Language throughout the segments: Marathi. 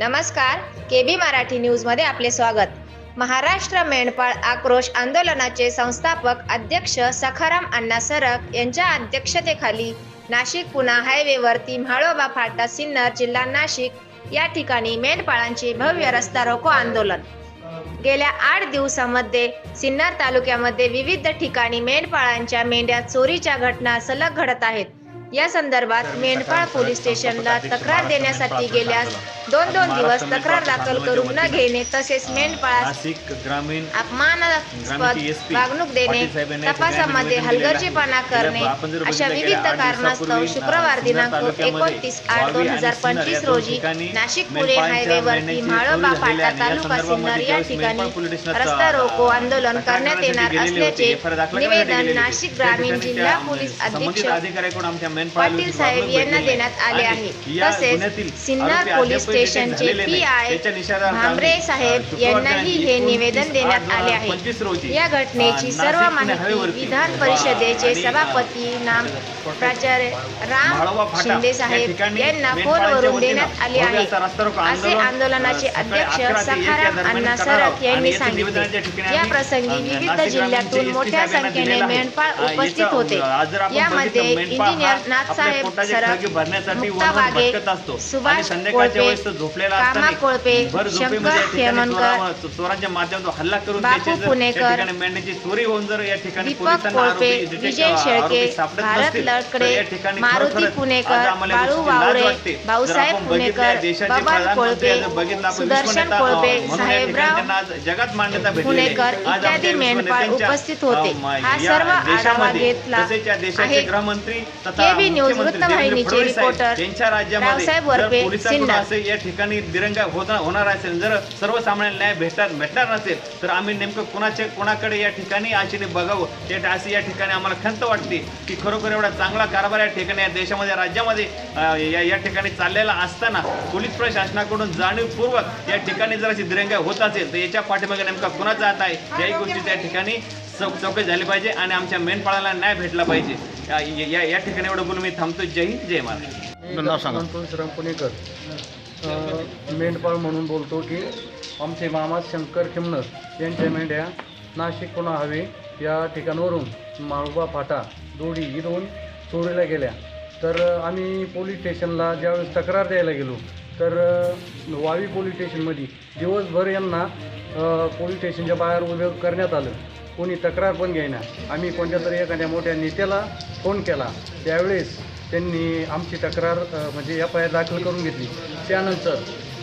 नमस्कार के बी मराठी न्यूजमध्ये आपले स्वागत. महाराष्ट्र मेंढपाळ आक्रोश आंदोलनाचे संस्थापक अध्यक्ष सखाराम अण्णा सरक यांच्या अध्यक्षतेखाली नाशिक पुणा हायवेवरती म्हाळोबा फाटा सिन्नर जिल्हा नाशिक या ठिकाणी मेंढपाळांचे भव्य रस्ता रोको आंदोलन. गेल्या आठ दिवसामध्ये सिन्नर तालुक्यामध्ये विविध ठिकाणी मेंढपाळांच्या मेंढ्या चोरीच्या घटना सलग घडत आहेत. या संदर्भात मेंढपाळ पोलीस स्टेशनला तक्रार देण्यासाठी गेल्यास दोन दोन दिवस तक्रार दाखल करून न घेणे तसेच मेंढपाळास ग्रामीण अपमानास्पद वागणूक देणे तपासामध्ये. हलगर्जीपणा करणे अशा विविध कारणास्तव शुक्रवार दिनांक एकोणतीस आठ दोन हजार पंचवीस रोजी नाशिक पुणे हायवेवरती म्हाळोबा फाटा तालुका सिन्नर या ठिकाणी रस्ता रोको आंदोलन करण्यात येणार. असल्याचे निवेदन. नाशिक ग्रामीण जिल्हा पोलीस अधीक्षक पाटील साहेब यांना देण्यात आले आहे तसेच सिन्नर पोलीस स्टेशनचे. पी आय भांबरे साहेब यांनाही हे 29 निवेदन देण्यात आले आहे 2025 रोजी, या घटनेची सर्व माहिती विधान परिषदेचे सभापती नाम प्राचार्य राम शिंदे साहेब यांना फोनवरून देण्यात आले आहे असा आंदोलनाचे अध्यक्ष 11 ते 1 या सखाराम अण्णा. सरक यांनी सांगितले या प्रसंगी विविध जिल्ह्यातून मोठ्या संख्येने. मेंढपाळ उपस्थित होते यामध्ये इंजिनियर सरक मुक्ता वाघे सुभाष कोळपे कामा कोळपे शंकर हेमनकर चोरा- चोरांच्या माध्यमातून हल्ला करून बापू पुणेकर, मेंढ्याची चोरी होऊन जर या ठिकाणी दीपक कोळपे विजय शेळके भारत लडकडे मारुती पुणेकर बाळू वावरे भाऊसाहेब पुणेकर देशाचे बबन कोळपे सुदर्शन कोळपे साहेबराव जगात मान्यता. पुणेकर इत्यादी मेंढपाळ उपस्थित होते. हा सर्व आढावा घेतला आहे. गृहमंत्री तथा केबी न्यूज वृत्तवाहिनीचे रिपोर्टर राज्यामध्ये रावसाहेब जर पोलिसांकडून. असे या ठिकाणी दिरंगा होता होणार असेल जर सर्वसामान्य न्याय भेटणार भेटणार नसेल तर आम्ही नेमकं कुणाचे कोणाकडे या ठिकाणी आशेने बघावं? या अशी या ठिकाणी आम्हाला खंत वाटते की खरोखर एवढा चांगला कारभार या ठिकाणी या देशामध्ये राज्यामध्ये या या ठिकाणी चाललेला असताना पोलीस प्रशासनाकडून जाणीवपूर्वक या ठिकाणी जर अशी दिरंगा होत असेल तर याच्या पाठीमागे नेमका कुणाचा हात आहे? याही गोष्टी त्या ठिकाणी चौकशी झाली पाहिजे आणि आमच्या मेंढपाळाला न्याय भेटला पाहिजे. या- या या ठिकाणी एवढं बोलून मी थांबतो जय हिंद जय महाराष्ट्र नाव सांगा. श्राम पुणेकर अ, मेंढपाळ म्हणून बोलतो की आमचे मामा शंकर खिमनर यांच्या मेंढ्या नाशिक पुणा हवे. या ठिकाणावरून माळोबा फाटा दोडी इथून चोरीला गेल्या. तर आम्ही पोलीस स्टेशनला ज्यावेळेस तक्रार द्यायला गेलो तर वावी पोलीस स्टेशनमध्ये दिवसभर यांना पोलीस स्टेशनच्या बाहेर उभे करण्यात आलं. कोणी तक्रार पण घेईना. आम्ही कोणत्या तरी एखाद्या मोठ्या नेत्याला फोन केला. त्यावेळेस त्यांनी आमची तक्रार म्हणजे एफ आय आर दाखल करून घेतली. त्यानंतर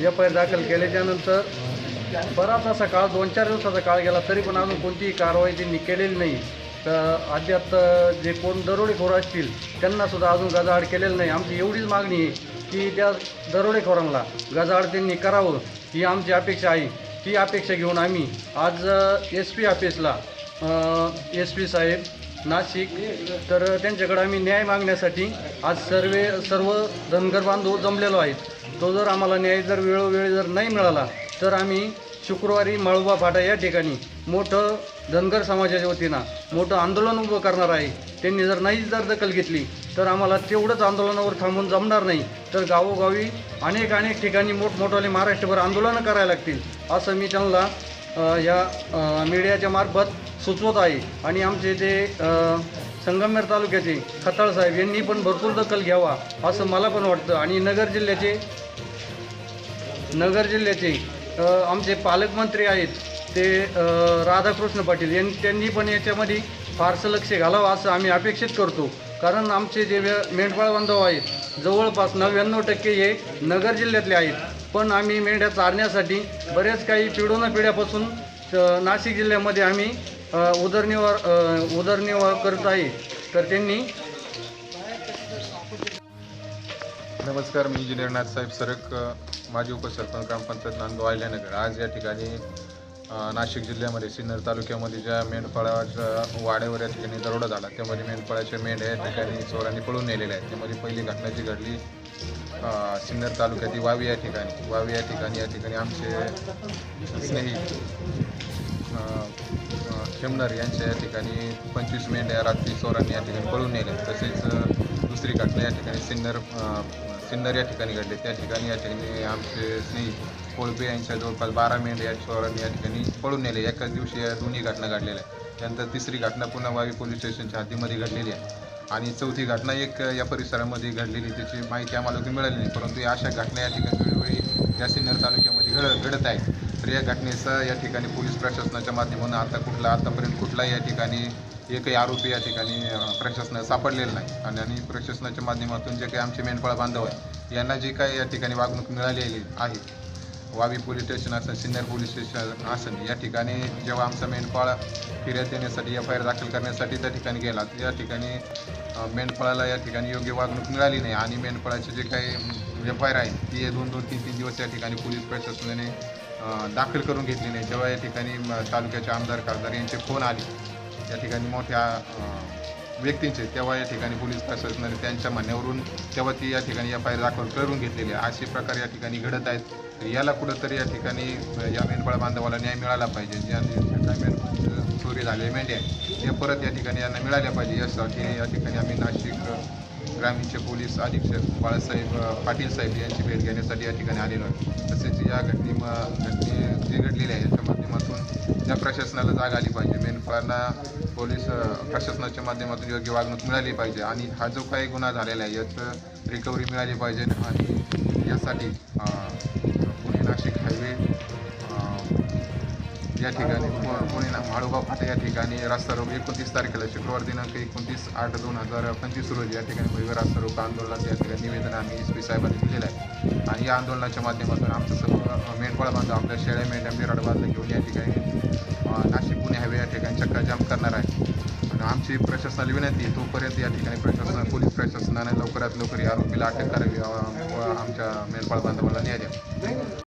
एफ आय आर दाखल केल्याच्यानंतर बराच असा काळ दोन चार दिवसाचा काळ गेला तरी पण अजून कोणतीही कारवाई त्यांनी केलेली नाही. तर अद्याप जे कोण दरोडेखोर असतील त्यांनासुद्धा अजून गजाआड केलेलं नाही. आमची एवढीच मागणी आहे की त्या दरोडेखोरांना गजाआड त्यांनी करावं. ही आमची अपेक्षा आहे. ती अपेक्षा घेऊन आम्ही आज एस पी ऑफिसला एस पी साहेब नाशिक. तर त्यांच्याकडे आम्ही न्याय मागण्यासाठी आज सर्व सर्व धनगर बांधव जमलेलो आहेत. तो जर आम्हाला न्याय जर वेळोवेळी जर नाही मिळाला तर आम्ही शुक्रवारी मळुबा फाटा या ठिकाणी मोठं धनगर समाजाच्या वतीनं मोठं आंदोलन उभं करणार आहे. त्यांनी जर नाही जर दखल घेतली तर आम्हाला तेवढंच आंदोलनावर थांबून जमणार नाही. तर गावोगावी अनेक अनेक ठिकाणी मोठमोठाले महाराष्ट्रभर आंदोलनं करायला लागतील असं मी त्यांना या मीडियाच्या मार्फत सुचवत आहे. आणि आमचे जे संगमेर संगमनेर तालुक्याचे खताळ साहेब यांनी पण भरपूर दखल घ्यावा असं मला पण वाटतं. आणि नगर जिल्ह्याचे नगर जिल्ह्याचे आमचे पालकमंत्री आहेत ते राधाकृष्ण पाटील यांनी त्यांनी पण याच्यामध्ये फारसं लक्ष घालावं असं आम्ही अपेक्षित करतो. कारण आमचे जे व्य- मेंढपाळ बांधव आहेत जवळपास नव्याण्णव टक्के हे नगर जिल्ह्यातले आहेत. पण आम्ही मेंढ्या चारण्यासाठी बरेच काही पिढोनपिढ्यापासून नाशिक जिल्ह्यामध्ये आम्ही उदरनिर्वाह उदरनिर्वाह करत आहे. तर त्यांनी नमस्कार मी इंजिनियर नाथसाहेब सरक माजी उपसरपंच ग्रामपंचायत नांदगाव आयल्यानगर आज या ठिकाणी नाशिक जिल्ह्यामध्ये सिन्नर तालुक्यामध्ये ज्या मेंढपाळाच्या वाड्यावर या ठिकाणी दरोडा झाला त्यामध्ये मेंढपाळाच्या मेंढ्या या ठिकाणी चोरांनी पळून नेलेल्या आहेत. त्यामध्ये पहिली घटना जी घडली सिन्नर तालुक्यातील वावी या ठिकाणी. वावी या ठिकाणी या ठिकाणी आमचे स्नेही खेमनर यांच्या या ठिकाणी पंचवीस मेंढ्या रात्री चोरांनी या ठिकाणी पळून नेल्या. तसेच दुसरी घटना या ठिकाणी सिन्नर सिन्नर या ठिकाणी घडले. त्या ठिकाणी या ठिकाणी आमचे श्री कोळपे यांच्या जवळपास बारा मेंढ या चोरांनी या ठिकाणी पळून नेले एकाच दिवशी या दोन्ही घटना घडलेल्या आहेत. त्यानंतर तिसरी घटना पुन्हा वावी पोलीस स्टेशनच्या हद्दीमध्ये घडलेली आहे. आणि चौथी घटना एक या परिसरामध्ये घडलेली त्याची माहिती आम्हाला मिळाली नाही. परंतु अशा घटना या ठिकाणी वेळोवेळी या सिन्नर तालुक्यामध्ये घड घडत आहेत. तर या घटनेचा या ठिकाणी पोलीस प्रशासनाच्या माध्यमातून आता कुठला आतापर्यंत कुठलाही या ठिकाणी एकही आरोपी या ठिकाणी प्रशासना सापडलेला नाही. आणि आणि प्रशासनाच्या माध्यमातून जे काही आमचे मेंढपाळ बांधव आहे यांना जी काही या ठिकाणी वागणूक मिळालेली आहे वावी पोलीस स्टेशन असेल सिन्नर पोलीस स्टेशन असेल या ठिकाणी जेव्हा आमचा मेंढपाळ फिर्याद देण्यासाठी एफ आय आर दाखल करण्यासाठी त्या ठिकाणी गेला या ठिकाणी मेंढपाळाला या ठिकाणी योग्य वागणूक मिळाली नाही. आणि मेंढपाळाचे जे काही एफ आय आर आहे ती दोन दोन तीन तीन दिवस या ठिकाणी पोलीस प्रशासनाने दाखल करून घेतली नाही. जेव्हा या ठिकाणी तालुक्याचे आमदार खासदार यांचे फोन आले या ठिकाणी मोठ्या व्यक्तींचे तेव्हा या ठिकाणी पोलीस प्रशासनाने त्यांच्या म्हणण्यावरून तेव्हा ती या ठिकाणी एफ आय आर दाखल करून घेतलेली आहे. असे प्रकार या ठिकाणी घडत आहेत. याला कुठंतरी या ठिकाणी या मेंढपाळ बांधवाला न्याय मिळाला पाहिजे. ज्या मेंढ चोरी झालेल्या मेंढ्या आहेत त्या परत या ठिकाणी यांना मिळाल्या पाहिजे. यासाठी या ठिकाणी आम्ही नाशिक ग्रामीणचे पोलीस अधीक्षक बाळासाहेब पाटील साहेब यांची भेट घेण्यासाठी या ठिकाणी आलेलो आहे तसेच या घटने घटने जी घडलेली आहे याच्या माध्यमातून त्या प्रशासनाला जाग आली पाहिजे. मेनपाना पोलीस प्रशासनाच्या माध्यमातून योग्य वागणूक मिळाली पाहिजे आणि हा जो काही गुन्हा झालेला आहे याचं रिकव्हरी मिळाली पाहिजे आणि यासाठी पुणे नाशिक हायवे या ठिकाणी पु- पुणे ना फाटा या ठिकाणी रास्ता रोग एकोणतीस तारखेला शुक्रवार दिनांक एकोणतीस आठ दोन हजार पंचवीस रोजी या ठिकाणी भव्य रास्ता रोग आंदोलनाचं या ठिकाणी निवेदन आम्ही एस पी साहेबांनी दिलेलं आहे. आणि या आंदोलनाच्या माध्यमातून आमचं सर्व मेंढपाळ बांधव आपल्या शेळ्या मेंढ्या बिराड बांधव घेऊन या ठिकाणी नाशिक पुणे हायवे या ठिकाणी चक्काजाम करणार आहे. आणि आमची प्रशासनाला विनंती आहे तोपर्यंत या ठिकाणी प्रशासन पोलीस प्रशासनाने लवकरात लवकर या आरोपीला अटक करावी आमच्या मेंढपाळ बांधवाला न्याय द्या